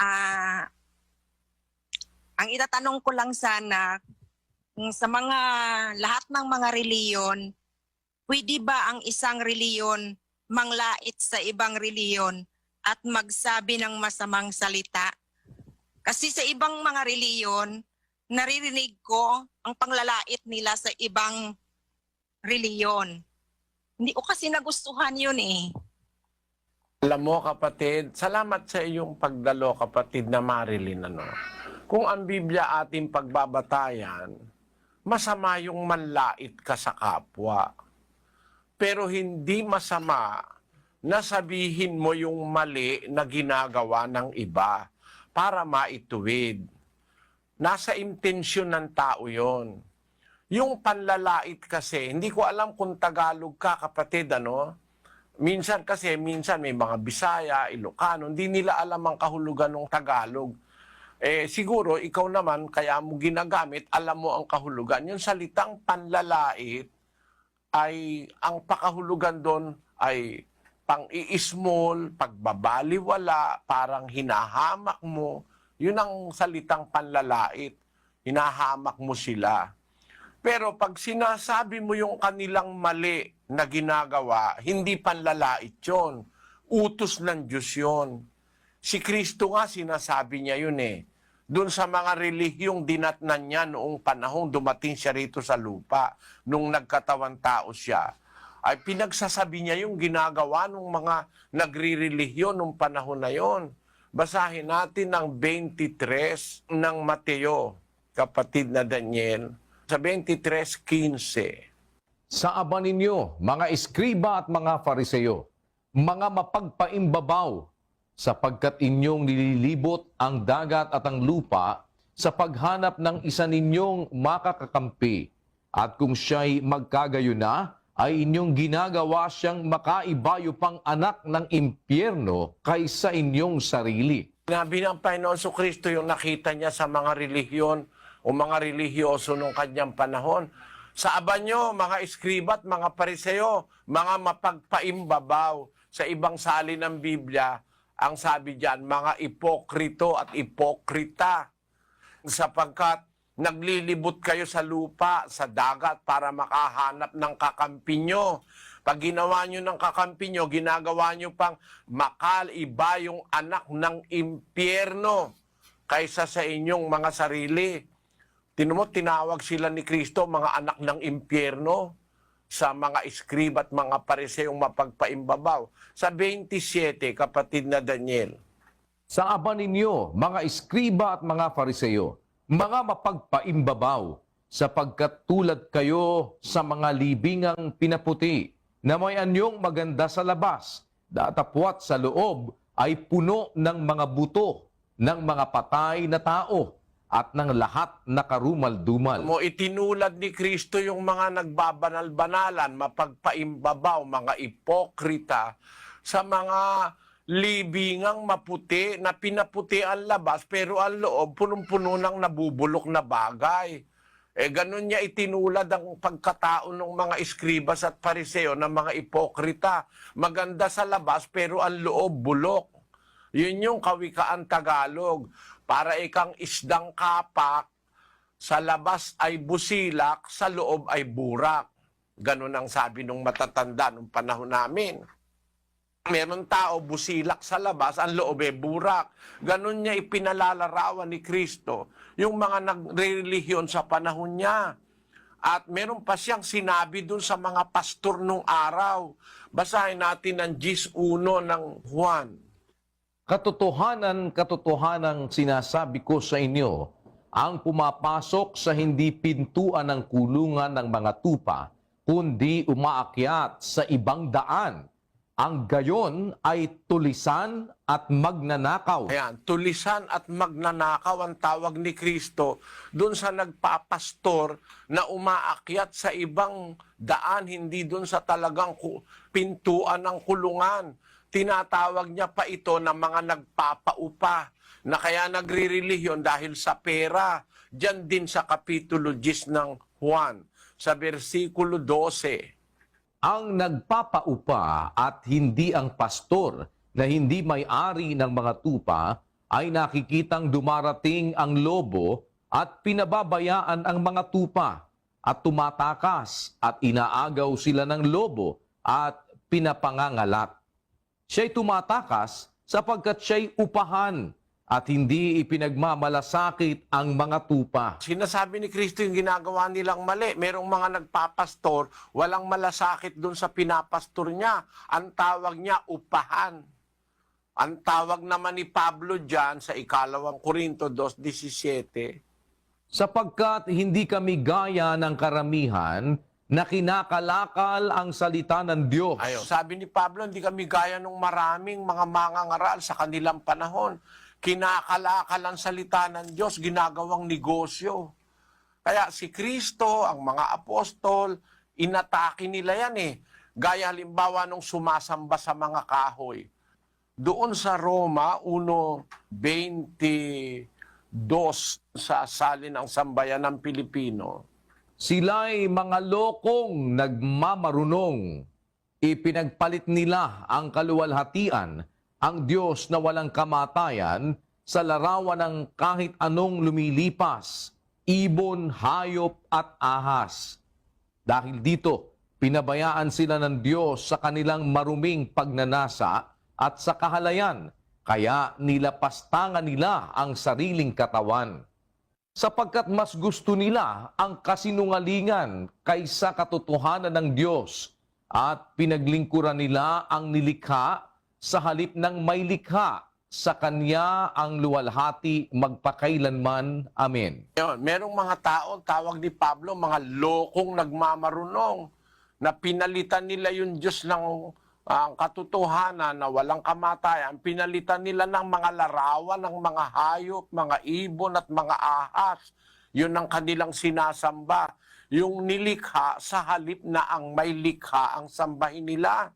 Ah, ang itatanong ko lang sana, kung sa mga lahat ng mga reliyon, pwede ba ang isang reliyon manglait sa ibang reliyon at magsabi ng masamang salita? Kasi sa ibang mga reliyon, naririnig ko ang panglalait nila sa ibang reliyon. Hindi ko kasi nagustuhan yun eh. Alam mo kapatid, salamat sa iyong pagdalo kapatid na Marilyn. Ano? Kung ang Biblia ating pagbabatayan, masama yung manlait ka sa kapwa. Pero hindi masama na sabihin mo yung mali na ginagawa ng iba para maituwid. Nasa intensyon ng tao yon. Yung panlalait kasi, hindi ko alam kung Tagalog ka kapatid, ano? Minsan kasi, minsan may mga Bisaya, Ilocano, hindi nila alam ang kahulugan ng Tagalog. Eh, siguro, ikaw naman, kaya mo ginagamit, alam mo ang kahulugan. Yung salitang panlalait, ay, ang pakahulugan doon ay pang-iismol, pagbabaliwala, parang hinahamak mo. Yun ang salitang panlalait. Hinahamak mo sila. Pero pag sinasabi mo yung kanilang mali na ginagawa, hindi panlalait yun. Utos ng Diyos yun. Si Kristo nga sinasabi niya yun eh. Doon sa mga relihiyong dinatnan niya noong panahong dumating siya rito sa lupa, nung nagkatawan tao siya, ay pinagsasabi niya yung ginagawa ng mga nagrirelihiyon nung panahon na yon. Basahin natin ang 23 ng Mateo, kapatid na Daniel, sa 23.15. Sa aba ninyo, mga eskriba at mga fariseyo, mga mapagpaimbabaw, sapagkat inyong nililibot ang dagat at ang lupa sa paghanap ng isa ninyong makakakampi. At kung siya'y magkagayo na, ay inyong ginagawa siyang makaibayo pang anak ng impyerno kaysa inyong sarili. Sinabi ng Panginoon Kristo yung nakita niya sa mga relihiyon o mga relihiyoso nung kanyang panahon. Sa aba nyo, mga eskribat, mga pariseo, mga mapagpaimbabaw. Sa ibang sali ng Biblia, ang sabi diyan, mga ipokrito at ipokrita. Sapagkat naglilibot kayo sa lupa, sa dagat para makahanap ng kakampi nyo. Pag ginawa nyo ng kakampi nyo, ginagawa nyo pang makaliba yung anak ng impyerno kaysa sa inyong mga sarili. Tinumo, tinawag sila ni Kristo mga anak ng impyerno sa mga iskrib at mga pariseyong mapagpaimbabaw. Sa 27, kapatid na Daniel. Sa aba ninyo, mga eskriba at mga fariseyo, mga mapagpaimbabaw, sapagkat tulad kayo sa mga libingang pinaputi, na may anyong maganda sa labas, datapwat sa loob ay puno ng mga buto ng mga patay na tao at ng lahat na karumal-dumal. Mo itinulad ni Kristo yung mga nagbabanal-banalan, mapagpaimbabaw, mga ipokrita sa mga libingang maputi na pinaputi ang labas pero ang loob punong-puno ng nabubulok na bagay. Eh ganun niya itinulad ang pagkatao ng mga eskribas at pariseo ng mga ipokrita. Maganda sa labas pero ang loob bulok. Yun yung kawikaan Tagalog. Para ikang isdang kapak, sa labas ay busilak, sa loob ay burak. Ganun ang sabi ng matatanda nung panahon namin. Meron tao busilak sa labas, ang loob ay burak. Ganun niya ipinalalarawan ni Kristo yung mga nagrelihiyon sa panahon niya. At meron pa siyang sinabi dun sa mga pastor nung araw. Basahin natin ang 11 ng Juan. Katotohanan, katotohanan sinasabi ko sa inyo, ang pumapasok sa hindi pintuan ng kulungan ng mga tupa, kundi umaakyat sa ibang daan. Ang gayon ay tulisan at magnanakaw. Ayan, tulisan at magnanakaw ang tawag ni Kristo doon sa nagpapastor na umaakyat sa ibang daan, hindi doon sa talagang pintuan ng kulungan. Tinatawag niya pa ito ng mga nagpapaupa na kaya nagre-relihiyon dahil sa pera. Diyan din sa Kapitulo 10 ng Juan, sa versikulo 12. Ang nagpapaupa at hindi ang pastor na hindi may-ari ng mga tupa ay nakikitang dumarating ang lobo at pinababayaan ang mga tupa at tumatakas at inaagaw sila ng lobo at pinapangangalat. Siya'y tumatakas sapagkat siya'y upahan at hindi ipinagmamalasakit ang mga tupa. Sinasabi ni Kristo yung ginagawa nilang mali. Merong mga nagpapastor, walang malasakit doon sa pinapastor niya. Ang tawag niya, upahan. Ang tawag naman ni Pablo dyan sa ikalawang Korinto 2.17, sapagkat hindi kami gaya ng karamihan na kinakalakal ang salita ng Diyos. Ayo, sabi ni Pablo, hindi kami gaya ng maraming mga mangangaral sa kanilang panahon. Kinakalakal ang salita ng Diyos, ginagawang negosyo. Kaya si Kristo, ang mga apostol, inatake nila yan eh. Gaya halimbawa nung sumasamba sa mga kahoy. Doon sa Roma, 1.22 sa salin ng sambayan ng Pilipino, Sila'y mga lokong nagmamarunong. Ipinagpalit nila ang kaluwalhatian, ang Diyos na walang kamatayan, sa larawan ng kahit anong lumilipas, ibon, hayop at ahas. Dahil dito, pinabayaan sila ng Diyos sa kanilang maruming pagnanasa at sa kahalayan, kaya nilapastangan nila ang sariling katawan sapagkat mas gusto nila ang kasinungalingan kaysa katotohanan ng Diyos at pinaglingkuran nila ang nilikha sa halip ng may likha sa Kanya ang luwalhati magpakailanman. Amen. Yun, merong mga tao, tawag ni Pablo, mga lokong nagmamarunong na pinalitan nila yung Diyos ng ang katotohanan na walang kamatayan, pinalitan nila ng mga larawan ng mga hayop, mga ibon at mga ahas. Yun ang kanilang sinasamba. Yung nilikha sa halip na ang may likha ang sambahin nila.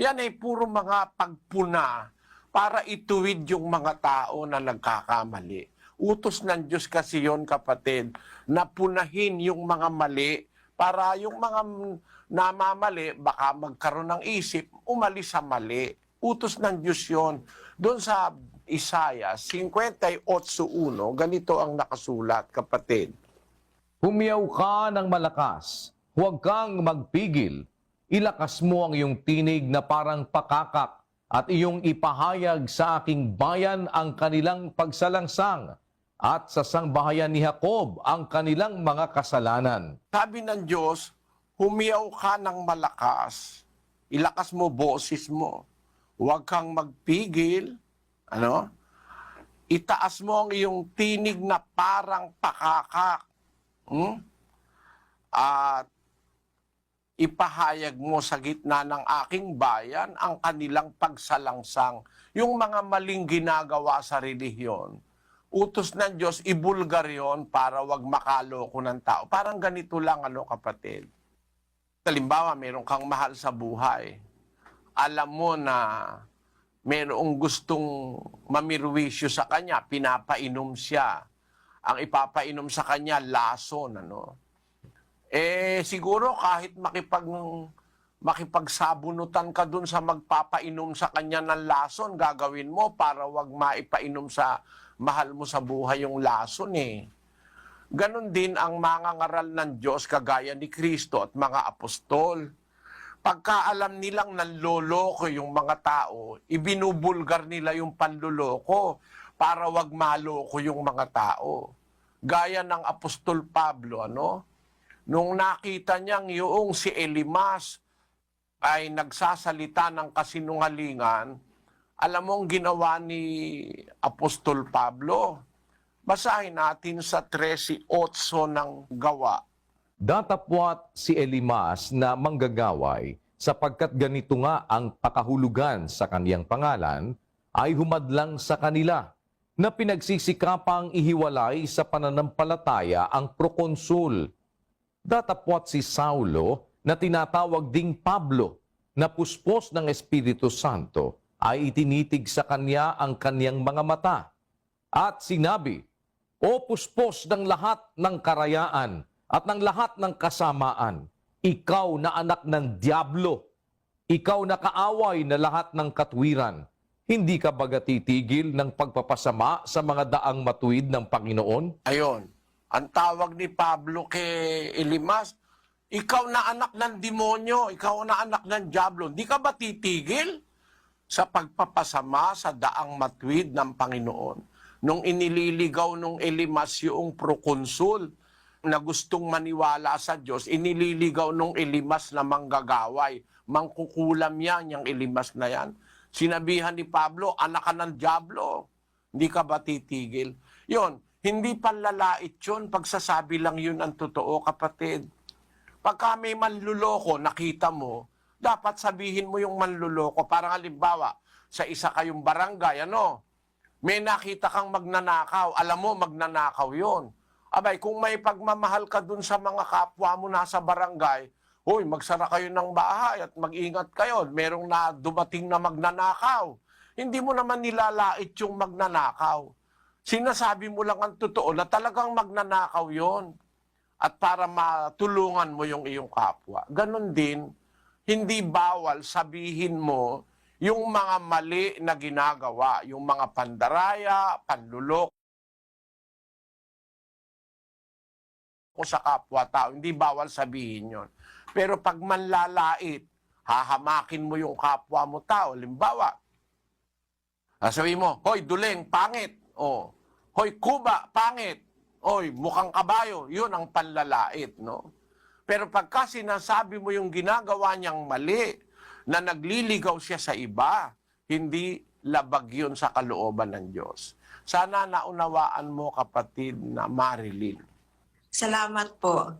Yan ay puro mga pagpuna para ituwid yung mga tao na nagkakamali. Utos ng Diyos kasi yon kapatid, na punahin yung mga mali para yung mga namamali, baka magkaroon ng isip, umalis sa mali. Utos ng Diyos yon. Doon sa Isaiah 58.1, ganito ang nakasulat, kapatid. Humiyaw ka ng malakas, huwag kang magpigil. Ilakas mo ang iyong tinig na parang pakakak at iyong ipahayag sa aking bayan ang kanilang pagsalangsang at sa sangbahayan ni Jacob ang kanilang mga kasalanan. Sabi ng Diyos, humiyaw ka ng malakas. Ilakas mo boses mo. Huwag kang magpigil. Ano? Itaas mo ang iyong tinig na parang pakakak. Hmm? At ipahayag mo sa gitna ng aking bayan ang kanilang pagsalangsang. Yung mga maling ginagawa sa relihiyon, utos ng Diyos, ibulgar yon para wag makaloko ng tao. Parang ganito lang, ano kapatid. Halimbawa, meron kang mahal sa buhay. Alam mo na merong gustong mamirwisyo sa kanya, pinapainom siya. Ang ipapainom sa kanya, lason, ano. Eh, siguro kahit makipag makipagsabunutan ka dun sa magpapainom sa kanya ng lason, gagawin mo para wag maipainom sa mahal mo sa buhay yung lason eh. Ganon din ang mga ngaral ng Diyos kagaya ni Kristo at mga apostol. Pagka alam nilang nanloloko yung mga tao, ibinubulgar nila yung panloloko para wag maloko yung mga tao. Gaya ng apostol Pablo, ano? Nung nakita niyang yung si Elimas ay nagsasalita ng kasinungalingan, alam mo ang ginawa ni Apostol Pablo? Basahin natin sa 13.8 ng gawa. Datapwat si Elimas na manggagaway sapagkat ganito nga ang pakahulugan sa kaniyang pangalan ay humadlang sa kanila na pinagsisikapang ihiwalay sa pananampalataya ang prokonsul. Datapwat si Saulo na tinatawag ding Pablo na puspos ng Espiritu Santo ay itinitig sa kanya ang kanyang mga mata at sinabi, O puspos ng lahat ng karayaan at ng lahat ng kasamaan, ikaw na anak ng Diablo, ikaw na kaaway na lahat ng katwiran, Hindi ka baga titigil ng pagpapasama sa mga daang matuwid ng Panginoon? Ayon, ang tawag ni Pablo kay Elimas, ikaw na anak ng demonyo, ikaw na anak ng Diablo, hindi ka ba titigil sa pagpapasama sa daang matwid ng Panginoon? Nung inililigaw nung Elimas yung prokonsul na gustong maniwala sa Diyos, inililigaw nung Elimas na manggagaway. Mangkukulam yan, yung Elimas na yan. Sinabihan ni Pablo, anak ka ng Diablo. Hindi ka ba titigil? Yun, hindi panlalait yun. Pagsasabi lang yun ang totoo, kapatid. Pagka may manluloko, nakita mo, dapat sabihin mo yung manluloko. Parang halimbawa, sa isa kayong barangay, ano, may nakita kang magnanakaw, alam mo, magnanakaw yon. Abay, kung may pagmamahal ka dun sa mga kapwa mo nasa barangay, Hoy, magsara kayo ng bahay at mag-ingat kayo. Merong na dumating na magnanakaw. Hindi mo naman nilalait yung magnanakaw. Sinasabi mo lang ang totoo na talagang magnanakaw yon at para matulungan mo yung iyong kapwa. Ganon din, hindi bawal sabihin mo yung mga mali na ginagawa, yung mga pandaraya, panlulok, o sa kapwa-tao. Hindi bawal sabihin yon. Pero pag manlalait, hahamakin mo yung kapwa mo tao. Limbawa, sabihin mo, Hoy, duling, pangit. O, Hoy, kuba, pangit. Oy, mukhang kabayo. Yun ang panlalait, no? Pero pagka sinasabi mo yung ginagawa niyang mali, na nagliligaw siya sa iba, hindi labag yun sa kalooban ng Diyos. Sana naunawaan mo, kapatid, na Marilyn. Salamat po.